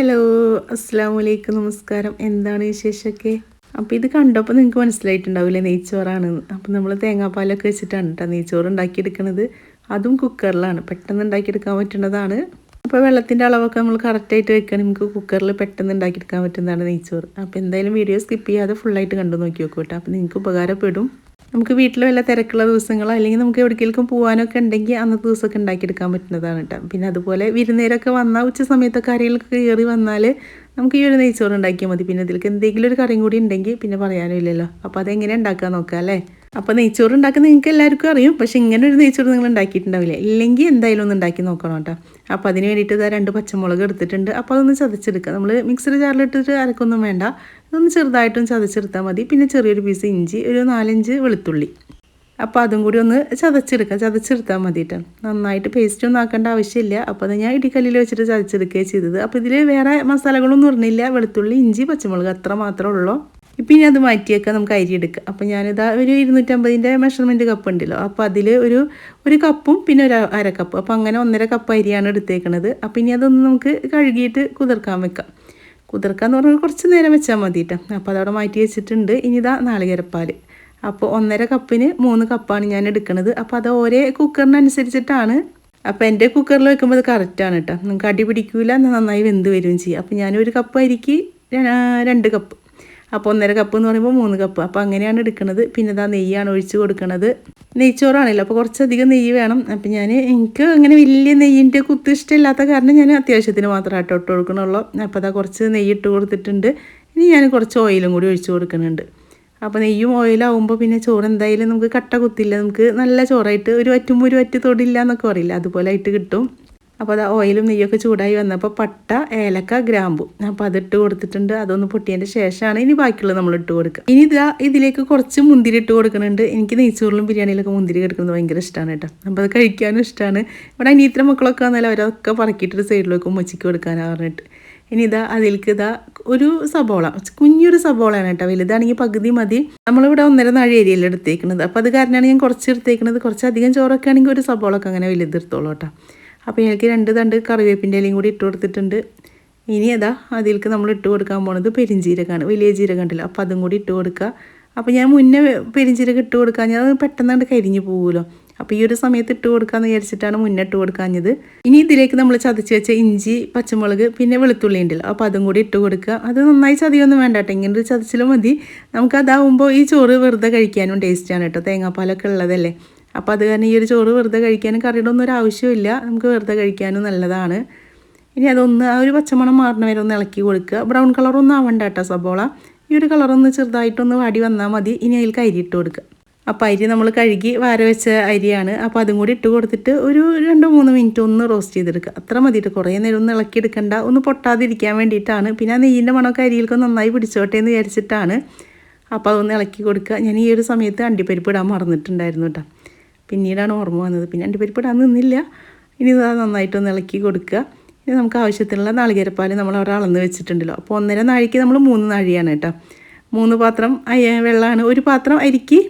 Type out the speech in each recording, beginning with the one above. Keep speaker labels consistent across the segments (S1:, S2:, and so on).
S1: Hello അസ്സാം വലൈക്കും നമസ്കാരം. എന്താണ് വിശേഷമൊക്കെ? അപ്പോൾ ഇത് കണ്ടപ്പോൾ നിങ്ങൾക്ക് മനസ്സിലായിട്ടുണ്ടാവില്ലേ നെയ്ച്ചോറാണ് അപ്പോൾ നമ്മൾ തേങ്ങാപ്പാലൊക്കെ വെച്ചിട്ടാണ് കേട്ടോ നെയ്ച്ചോറ് ഉണ്ടാക്കിയെടുക്കുന്നത് അതും കുക്കറിലാണ്. പെട്ടെന്ന് ഉണ്ടാക്കിയെടുക്കാൻ പറ്റുന്നതാണ്. അപ്പോൾ വെള്ളത്തിന്റെ അളവൊക്കെ നമ്മൾ കറക്റ്റായിട്ട് വെക്കുകയാണെങ്കിൽ നമുക്ക് കുക്കറിൽ പെട്ടെന്ന് ഉണ്ടാക്കിയെടുക്കാൻ പറ്റുന്നതാണ് നെയ്ച്ചോറ്. അപ്പോൾ എന്തായാലും വീഡിയോ സ്കിപ്പ് ചെയ്യാതെ ഫുള്ളായിട്ട് കണ്ടു നോക്കി നോക്കൂ കേട്ടോ അപ്പോൾ നിങ്ങൾക്ക് ഉപകാരപ്പെടും. നമുക്ക് വീട്ടിൽ വല്ല തിരക്കുള്ള ദിവസങ്ങളോ അല്ലെങ്കിൽ നമുക്ക് എവിടേക്കെങ്കിലും പോകാനൊക്കെ ഉണ്ടെങ്കിൽ അന്നത്തെ ദിവസമൊക്കെ ഉണ്ടാക്കിയെടുക്കാൻ പറ്റുന്നതാണ് കേട്ടോ. പിന്നെ അതുപോലെ വിരുന്നേരൊക്കെ വന്നാൽ ഉച്ച സമയത്തൊക്കെ ആരെങ്കിലുമൊക്കെ കയറി വന്നാൽ നമുക്ക് ഈ ഒരു നെയ്ച്ചോറ് ഉണ്ടാക്കിയാൽ മതി. പിന്നെ ഇതിലേക്ക് എന്തെങ്കിലും ഒരു കറിയും കൂടി ഉണ്ടെങ്കിൽ പിന്നെ പറയാനും ഇല്ലല്ലോ. അപ്പോൾ അതെങ്ങനെ ഉണ്ടാക്കാൻ നോക്കാം അല്ലേ? അപ്പോൾ നെയ്ച്ചോറ് ഉണ്ടാക്കുന്ന നിങ്ങൾക്ക് എല്ലാവർക്കും അറിയും. പക്ഷേ ഇങ്ങനെ ഒരു നെയ്ച്ചോറ് നിങ്ങൾ ഉണ്ടാക്കിയിട്ടുണ്ടാവില്ല. ഇല്ലെങ്കിൽ എന്തായാലും ഒന്ന് ഉണ്ടാക്കി നോക്കണം കേട്ടോ. അപ്പോൾ അതിന് വേണ്ടിയിട്ട് രണ്ട് പച്ചമുളക് എടുത്തിട്ടുണ്ട്. അപ്പോൾ അതൊന്ന് ചതച്ചെടുക്കുക. നമ്മൾ മിക്സർ ജാറിലിട്ടിട്ട് അരക്കൊന്നും വേണ്ട. ഇതൊന്ന് ചെറുതായിട്ടും ചതച്ചെടുത്താൽ മതി. പിന്നെ ചെറിയൊരു പീസ് ഇഞ്ചി ഒരു നാലഞ്ച് വെളുത്തുള്ളി. അപ്പോൾ അതും കൂടി ഒന്ന് ചതച്ചെടുക്കാം. ചതച്ചെടുത്താൽ മതി കേട്ടോ നന്നായിട്ട് പേസ്റ്റ് ഒന്നും ആക്കേണ്ട ആവശ്യമില്ല. അപ്പോൾ അത് ഞാൻ ഇടിക്കല്ലിൽ വെച്ചിട്ട് ചതച്ചെടുക്കുകയാണ് ചെയ്തത്. അപ്പോൾ ഇതിൽ വേറെ മസാലകളൊന്നും ഇറങ്ങില്ല വെളുത്തുള്ളി ഇഞ്ചി പച്ചമുളക് അത്ര മാത്രമേ ഉള്ളൂ. ഇപ്പം ഇനി അത് മാറ്റിയൊക്കെ. നമുക്ക് അരി എടുക്കാം. അപ്പം ഞാനിതാ ഒരു ഇരുന്നൂറ്റമ്പതിന്റെ മെഷർമെന്റ് കപ്പ് ഉണ്ടല്ലോ. അപ്പോൾ അതിൽ ഒരു ഒരു കപ്പും പിന്നെ ഒരു അര കപ്പ് അപ്പോൾ അങ്ങനെ ഒന്നര കപ്പ് അരിയാണ് എടുത്തേക്കണത്. അപ്പം ഇനി അതൊന്ന് നമുക്ക് കഴുകിയിട്ട് കുതിർക്കാൻ വെക്കാം. കുതിർക്കാന്ന് പറഞ്ഞാൽ കുറച്ച് നേരം വെച്ചാൽ മതി കേട്ടോ അപ്പോൾ അതവിടെ മാറ്റി വെച്ചിട്ടുണ്ട്. ഇനി ഇതാ നാളികേരപ്പാൽ അപ്പോൾ ഒന്നര കപ്പിന് മൂന്ന് കപ്പാണ് ഞാൻ എടുക്കുന്നത് അപ്പോൾ അത് ഓരോ കുക്കറിനനുസരിച്ചിട്ടാണ്. അപ്പോൾ എന്റെ കുക്കറിൽ വെക്കുമ്പോൾ അത് കറക്റ്റാണ് കേട്ടോ നിങ്ങൾക്ക് അടി പിടിക്കില്ല നന്നായി വെന്ത് വരികയും ചെയ്യും. അപ്പോൾ ഞാനൊരു കപ്പ് അരിക്ക് രണ്ട് കപ്പ്. അപ്പോൾ ഒന്നര കപ്പ് എന്ന് പറയുമ്പോൾ മൂന്ന് കപ്പ്. അപ്പോൾ അങ്ങനെയാണ് എടുക്കുന്നത് പിന്നെ ഇതാ നെയ്യാണ് ഒഴിച്ച് കൊടുക്കുന്നത് നെയ്ച്ചോറാണല്ലോ. അപ്പോൾ കുറച്ചധികം നെയ്യ് വേണം. അപ്പം ഞാൻ എനിക്ക് അങ്ങനെ വലിയ നെയ്യിന്റെ കുത്ത് ഇഷ്ടമില്ലാത്ത കാരണം ഞാൻ അത്യാവശ്യത്തിന് മാത്രമായിട്ട് ഇട്ട് കൊടുക്കണുള്ളൂ. അപ്പോൾ അതാ കുറച്ച് നെയ്യ് ഇട്ട് കൊടുത്തിട്ടുണ്ട്. ഇനി ഞാൻ കുറച്ച് ഓയിലും കൂടി ഒഴിച്ച് കൊടുക്കുന്നുണ്ട് അപ്പോൾ നെയ്യും ഓയിലാവുമ്പോൾ പിന്നെ ചോറ് എന്തായാലും നമുക്ക് കട്ട കുത്തില്ല. നമുക്ക് നല്ല ചോറായിട്ട് ഒരു വറ്റുമ്പോൾ ഒരു വറ്റ് തൊടില്ല എന്നൊക്കെ പറയില്ല? അതുപോലെ ആയിട്ട് കിട്ടും. അപ്പോൾ അത് ഓയിലും നെയ്യൊക്കെ ചൂടായി വന്നപ്പോൾ പട്ട ഏലക്ക ഗ്രാമ്പു. അപ്പോൾ അതിട്ട് കൊടുത്തിട്ടുണ്ട്. അതൊന്ന് പൊട്ടിയതിന്റെ ശേഷമാണ് ഇനി ബാക്കിയുള്ളത് നമ്മൾ ഇട്ട് കൊടുക്കുക. ഇനി ഇതാ ഇതിലേക്ക് കുറച്ച് മുന്തിരി ഇട്ട് കൊടുക്കുന്നുണ്ട്. എനിക്ക് നെയ്ച്ചോറിലും ബിരിയാണിയിലൊക്കെ മുന്തിരി കിടക്കുന്നത് ഭയങ്കര ഇഷ്ടമാണ് കേട്ടോ. അപ്പോൾ അത് കഴിക്കാനും ഇഷ്ടമാണ് ഇവിടെ അനിയത്തിന്റെ മക്കളൊക്കെ വന്നാൽ അവരൊക്കെ പറക്കിയിട്ടൊരു സൈഡിലേക്ക് ഉമ്മച്ചിക്ക് കൊടുക്കാനാണ് പറഞ്ഞിട്ട്. ഇനി ഇതാ അതിലേക്ക് ഇതാ ഒരു സബോള. കുഞ്ഞൊരു സബോളയാണ് കേട്ടോ വലുതാണെങ്കിൽ പകുതി മതി. നമ്മളിവിടെ ഒന്നര നാഴി ഏരിയയിൽ എടുത്തേക്കുന്നത്. അപ്പോൾ അത് കാരണമാണ് ഞാൻ കുറച്ച് എടുത്തേക്കുന്നത്. കുറച്ചധികം ചോറൊക്കെ ആണെങ്കിൽ ഒരു സബോളൊക്കെ അങ്ങനെ വലുതെടുത്തോളൂ കേട്ടോ. അപ്പോൾ എനിക്ക് രണ്ട് തണ്ട് കറിവേപ്പിന്റെ ഇലയും കൂടി ഇട്ട് കൊടുത്തിട്ടുണ്ട്. ഇനി അതാ അതിലേക്ക് നമ്മൾ ഇട്ട് കൊടുക്കാൻ പോണത് പെരിഞ്ചീരകമാണ്. വലിയ ജീരകം ഉണ്ടല്ലോ അപ്പോൾ അതും കൂടി ഇട്ട് കൊടുക്കുക അപ്പോൾ ഞാൻ മുന്നേ പെരിഞ്ചീരകം ഇട്ട് കൊടുക്കാൻ ഞാൻ പെട്ടെന്ന് കണ്ട് കരിഞ്ഞു പോകുമല്ലോ അപ്പോൾ ഈ ഒരു സമയത്ത് ഇട്ട് കൊടുക്കാമെന്ന് വിചാരിച്ചിട്ടാണ് മുന്നേ ഇട്ട് കൊടുക്കാഞ്ഞത്. ഇനി ഇതിലേക്ക് നമ്മൾ ചതച്ച് വെച്ച ഇഞ്ചി പച്ചമുളക് പിന്നെ വെളുത്തുള്ളി ഉണ്ടല്ലോ അപ്പോൾ അതും കൂടി ഇട്ട് കൊടുക്കുക അത് നന്നായി ചതിയൊന്നും വേണ്ട കേട്ടോ ഇങ്ങനെ ഒരു ചതച്ചിലും മതി. നമുക്ക് അതാവുമ്പോൾ ഈ ചോറ് വെറുതെ കഴിക്കാനും ടേസ്റ്റാണ് കേട്ടോ തേങ്ങാപ്പാലൊക്കെ ഉള്ളതല്ലേ. അപ്പോൾ അത് കാരണം ഈ ഒരു ചോറ് വെറുതെ കഴിക്കാനും കറിയുടെ ഒന്നും ഒരു ആവശ്യമില്ല നമുക്ക് വെറുതെ കഴിക്കാനും നല്ലതാണ്. ഇനി അതൊന്ന് ആ ഒരു പച്ചമണം മാറണ വരെ ഒന്ന് ഇളക്കി കൊടുക്കുക. ബ്രൗൺ കളറൊന്നും ആവണ്ട കേട്ടോ സബോള. ഈ ഒരു കളറൊന്ന് ചെറുതായിട്ടൊന്ന് വാടി വന്നാൽ മതി. ഇനി അതിൽ അരി ഇട്ട് കൊടുക്കുക. അപ്പോൾ അരി നമ്മൾ കഴുകി വാര വെച്ച അരിയാണ്. അപ്പോൾ അതും കൂടി ഇട്ട് കൊടുത്തിട്ട് ഒരു രണ്ട് മൂന്ന് മിനിറ്റ് ഒന്ന് റോസ്റ്റ് ചെയ്തെടുക്കുക. അത്ര മതിയിട്ട് കുറേ നേരം ഒന്ന് ഇളക്കി എടുക്കണ്ട. ഒന്ന് പൊട്ടാതിരിക്കാൻ വേണ്ടിയിട്ടാണ്. പിന്നെ ആ നെയ്യിന്റെ മണമൊക്കെ അരിയിലൊക്കെ നന്നായി പിടിച്ചോട്ടെ എന്ന് വിചാരിച്ചിട്ടാണ്. അപ്പോൾ അതൊന്ന് ഇളക്കി കൊടുക്കുക. ഞാൻ ഈ ഒരു സമയത്ത് അണ്ടിപ്പരിപ്പ് ഇടാൻ മറന്നിട്ടുണ്ടായിരുന്നു കേട്ടോ. പിന്നീടാണ് ഓർമ്മ വന്നത്. പിന്നെ അണ്ടിപ്പരിപ്പ് ഇടാൻ നിന്നില്ല. ഇനി ഇത് നന്നായിട്ടൊന്ന് ഇളക്കി കൊടുക്കുക. ഇനി നമുക്ക് ആവശ്യത്തിനുള്ള നാളികേരപ്പാൽ നമ്മൾ അവിടെ അളന്ന് വെച്ചിട്ടുണ്ടല്ലോ. അപ്പോൾ ഒന്നര നാഴിക്ക് നമ്മൾ മൂന്ന് നാഴിയാണ് കേട്ടോ. മൂന്ന് പാത്രം അയ വെള്ളമാണ്. ഒരു പാത്രം അരിക്ക്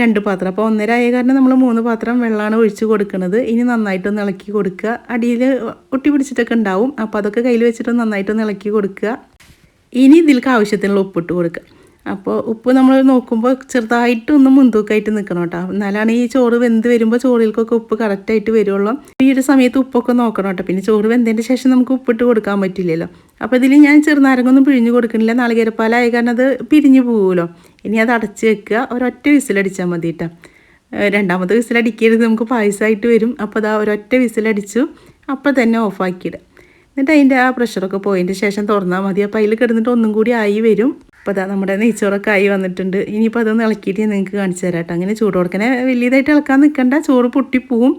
S1: രണ്ട് പാത്രം. അപ്പോൾ ഒന്നര ആയ കാരണം നമ്മൾ മൂന്ന് പാത്രം വെള്ളമാണ് ഒഴിച്ച് കൊടുക്കുന്നത്. ഇനി നന്നായിട്ടൊന്ന് ഇളക്കി കൊടുക്കുക. അടിയിൽ ഒട്ടി പിടിച്ചിട്ടൊക്കെ ഉണ്ടാവും. അപ്പോൾ അതൊക്കെ കയ്യിൽ വെച്ചിട്ട് നന്നായിട്ടൊന്ന് ഇളക്കി കൊടുക്കുക. ഇനി ഇതിൽക്ക് ആവശ്യത്തിനുള്ള ഉപ്പിട്ട് കൊടുക്കുക. അപ്പോൾ ഉപ്പ് നമ്മൾ നോക്കുമ്പോൾ ചെറുതായിട്ട് ഒന്ന് നിൽക്കണം കേട്ടോ. എന്നാലാണ് ഈ ചോറ് വെന്ത് വരുമ്പോൾ ചോറിലേക്കൊക്കെ ഉപ്പ് കറക്റ്റായിട്ട് വരുള്ളൂ. ഈ ഒരു സമയത്ത് ഉപ്പൊക്കെ നോക്കണം കേട്ടോ. പിന്നെ ചോറ് വെന്തതിന്റെ ശേഷം നമുക്ക് ഉപ്പിട്ട് കൊടുക്കാൻ പറ്റില്ലല്ലോ. അപ്പോൾ ഇതിൽ ഞാൻ ചെറുനാരങ്ങൊന്നും പിഴിഞ്ഞ് കൊടുക്കണില്ല. നാളികേരപ്പാലായ കാരണം അത് പിരിഞ്ഞു പോകുമല്ലോ ഇനി അത് അടച്ച് വെക്കുക. ഒരൊറ്റ വിസിലടിച്ചാൽ മതി കേട്ടോ. രണ്ടാമത് വിസിലടിക്കരുത്. നമുക്ക് പായസമായിട്ട് വരും. അപ്പോൾ അതാ ഒരൊറ്റ വിസിലടിച്ചു. അപ്പോൾ തന്നെ ഓഫാക്കിയിടുക. എന്നിട്ട് അതിന്റെ ആ പ്രഷറൊക്കെ പോയതിന്റെ ശേഷം തുറന്നാൽ മതി. അപ്പോൾ അതിൽ കിടന്നിട്ട് ഒന്നും കൂടി ആയി വരും. അപ്പോൾ അതാ നമ്മുടെ നെയ്ച്ചോറൊക്കെ ആയി വന്നിട്ടുണ്ട്. ഇനിയിപ്പോൾ അതൊന്ന് ഇളക്കിയിട്ട് നിങ്ങൾക്ക് കാണിച്ചു തരാം കേട്ടോ അങ്ങനെ ചൂട് കൊടുക്കണേ. വലിയതായിട്ട് ഇളക്കാൻ നിൽക്കണ്ട ചോറ് പൊട്ടിപ്പോവും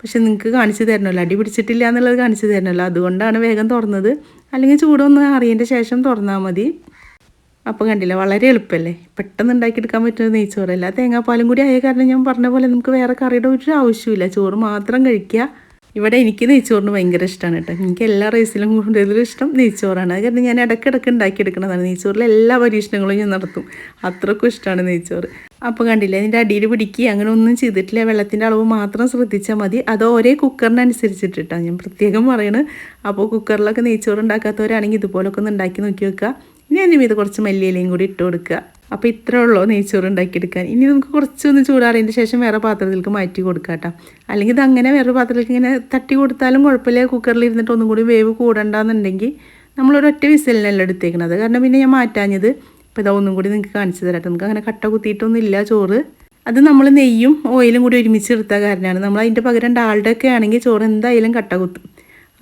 S1: പക്ഷെ നിങ്ങൾക്ക് കാണിച്ചു തരണമല്ലോ അടി പിടിച്ചിട്ടില്ല എന്നുള്ളത് കാണിച്ചു തരണമല്ലോ അതുകൊണ്ടാണ് വേഗം തുറന്നത്. അല്ലെങ്കിൽ ചൂടൊന്ന് അറിയേണ്ട ശേഷം തുറന്നാൽ മതി. അപ്പോൾ കണ്ടില്ല? വളരെ എളുപ്പമല്ലേ? പെട്ടെന്ന് ഉണ്ടാക്കിയെടുക്കാൻ പറ്റുന്ന നെയ്ച്ചോറല്ല? തേങ്ങാപ്പാലും കൂടി ആയ കാരണം ഞാൻ പറഞ്ഞ പോലെ നമുക്ക് വേറെ കറിയുടെ ഒരു ആവശ്യമില്ല ചോറ് മാത്രം കഴിക്കുക. ഇവിടെ എനിക്ക് നെയ്ച്ചോറിന് ഭയങ്കര ഇഷ്ടമാണ് കേട്ടോ. എനിക്ക് എല്ലാ റൈസിലും കൂടുതലും ഇഷ്ടം നെയ്ച്ചോറാണ്. അത് കാരണം ഞാൻ ഇടയ്ക്കിടയ്ക്ക് ഉണ്ടാക്കിയെടുക്കുന്നതാണ് നെയ്ച്ചോറിലെ എല്ലാ പരീക്ഷണങ്ങളും ഞാൻ നടത്തും. അത്രക്കും ഇഷ്ടമാണ് നെയ്ച്ചോറ്. അപ്പോൾ കണ്ടില്ലേ അതിന്റെ അടിയിൽ പിടിക്കുക അങ്ങനെ ഒന്നും ചെയ്തിട്ടില്ല. വെള്ളത്തിന്റെ അളവ് മാത്രം ശ്രദ്ധിച്ചാൽ മതി. അത് ഒരേ കുക്കറിനനുസരിച്ചിട്ടിട്ടാണ് ഞാൻ പ്രത്യേകം പറയണത് അപ്പോൾ കുക്കറിലൊക്കെ നെയ്ച്ചോറ് ഉണ്ടാക്കാത്തവരാണെങ്കിൽ ഇതുപോലൊക്കെ ഒന്ന് ഉണ്ടാക്കി നോക്കി വെക്കുക. അതിന് മീത് കുറച്ച് മല്ലിയിലയും കൂടി ഇട്ട് കൊടുക്കുക. അപ്പോൾ ഇത്രേ ഉള്ളൂ നെയ്ച്ചോറ് ഉണ്ടാക്കിയെടുക്കാൻ. ഇനി നമുക്ക് കുറച്ചൊന്ന് ചൂടാറിയതിന് ശേഷം വേറെ പാത്രത്തിലേക്ക് മാറ്റി കൊടുക്കാം കേട്ടോ. അല്ലെങ്കിൽ ഇത് അങ്ങനെ വേറെ പാത്രത്തിലേക്ക് ഇങ്ങനെ തട്ടി കൊടുത്താലും കുഴപ്പമില്ല. കുക്കറിൽ ഇരുന്നിട്ട് ഒന്നും കൂടി വേവ് കൂടണ്ടെന്നുണ്ടെങ്കിൽ നമ്മളൊരൊറ്റ വിസലിനല്ല എടുത്തേക്കണത്. കാരണം പിന്നെ ഞാൻ മാറ്റാഞ്ഞത്. ഇപ്പോൾ ഇതാ ഒന്നും കൂടി നിങ്ങൾക്ക് കാണിച്ചു തരാം നമുക്ക് അങ്ങനെ കട്ട കുത്തിയിട്ടൊന്നും ഇല്ല ചോറ്. അത് നമ്മൾ നെയ്യും ഓയിലും കൂടി ഒരുമിച്ച് എടുത്ത കാരണമാണ്. നമ്മൾ അതിന്റെ പകരം ഡാളുടെ ആണെങ്കിൽ ചോറ് എന്തായാലും കട്ട കുത്തും.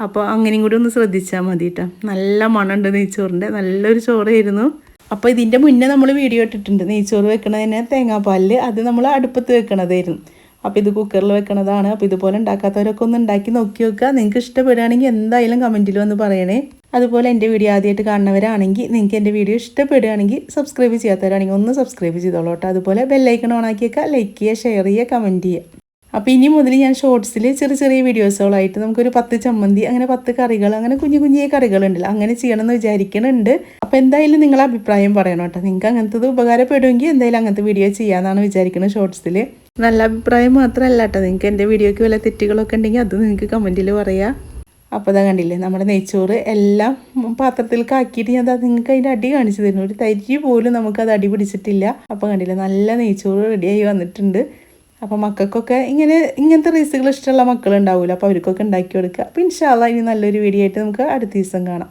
S1: അപ്പോൾ അങ്ങനെയും കൂടി ഒന്ന് ശ്രദ്ധിച്ചാൽ മതി കേട്ടോ നല്ല മണമുണ്ട് നെയ്ച്ചോറിന്റെ നല്ലൊരു ചോറായിരുന്നു. അപ്പോൾ ഇതിന്റെ മുന്നേ നമ്മൾ വീഡിയോ ഇട്ടിട്ടുണ്ട്. നെയ്ച്ചോറ് വെക്കണതിന് തേങ്ങാപ്പാലിൽ അത് നമ്മൾ അടുപ്പത്ത് വെക്കണതായിരുന്നു. അപ്പോൾ ഇത് കുക്കറിൽ വെക്കണതാണ്. അപ്പോൾ ഇതുപോലെ ഉണ്ടാക്കാത്തവരൊക്കെ ഒന്ന് ഉണ്ടാക്കി നോക്കി നോക്കുക. നിങ്ങൾക്ക് ഇഷ്ടപ്പെടുകയാണെങ്കിൽ എന്തായാലും കമന്റിൽ വന്ന് പറയണേ. അതുപോലെ എന്റെ വീഡിയോ ആദ്യമായിട്ട് കാണുന്നവരാണെങ്കിൽ നിങ്ങൾക്ക് എന്റെ വീഡിയോ ഇഷ്ടപ്പെടുകയാണെങ്കിൽ സബ്സ്ക്രൈബ് ചെയ്യാത്തവരാണെങ്കിൽ ഒന്ന് സബ്സ്ക്രൈബ് ചെയ്തോളൂ കേട്ടോ അതുപോലെ ബെല്ലൈക്കൺ ഓണാക്കിയേക്കുക ലൈക്ക് ചെയ്യുക ഷെയർ ചെയ്യുക കമന്റ് ചെയ്യുക. അപ്പോൾ ഇനി മുതൽ ഞാൻ ഷോർട്സിൽ ചെറിയ ചെറിയ വീഡിയോസുകളായിട്ട് നമുക്കൊരു പത്ത് ചമ്മന്തി അങ്ങനെ പത്ത് കറികൾ അങ്ങനെ കുഞ്ഞു കുഞ്ഞു കറികളുണ്ടല്ലോ. അങ്ങനെ ചെയ്യണമെന്ന് വിചാരിക്കുന്നുണ്ട് അപ്പോൾ എന്തായാലും നിങ്ങളെ അഭിപ്രായം പറയണം കേട്ടോ. നിങ്ങൾക്ക് അങ്ങനത്തത് ഉപകാരപ്പെടുമെങ്കിൽ എന്തായാലും അങ്ങനത്തെ വീഡിയോ ചെയ്യാമെന്നാണ് വിചാരിക്കുന്നത് ഷോർട്സിൽ നല്ല അഭിപ്രായം മാത്രമല്ല കേട്ടോ. നിങ്ങൾക്ക് എന്റെ വീഡിയോയ്ക്ക് വല്ല തെറ്റുകളൊക്കെ ഉണ്ടെങ്കിൽ അത് നിങ്ങൾക്ക് കമന്റിൽ പറയാം. അപ്പോൾ അതാ കണ്ടില്ലേ നമ്മുടെ നെയ്ച്ചോറ് എല്ലാം പാത്രത്തിൽ കാക്കിയിട്ട് ഞാൻ നിങ്ങൾക്ക് അതിന്റെ അടി കാണിച്ചു തരുന്നു. ഒരു തരി പോലും നമുക്കത് അടി പിടിച്ചിട്ടില്ല. അപ്പോൾ കണ്ടില്ലേ നല്ല നെയ്ച്ചോറ് റെഡിയായി വന്നിട്ടുണ്ട്. അപ്പോൾ മക്കൾക്കൊക്കെ ഇങ്ങനെ ഇങ്ങനത്തെ റൈസുകൾ ഇഷ്ടമുള്ള മക്കളുണ്ടാവില്ല അപ്പോൾ അവർക്കൊക്കെ ഉണ്ടാക്കി കൊടുക്കുക. അപ്പോൾ ഇൻഷാല്ല ഇനി നല്ലൊരു വീഡിയോ ആയിട്ട് നമുക്ക് അടുത്ത ദിവസം കാണാം.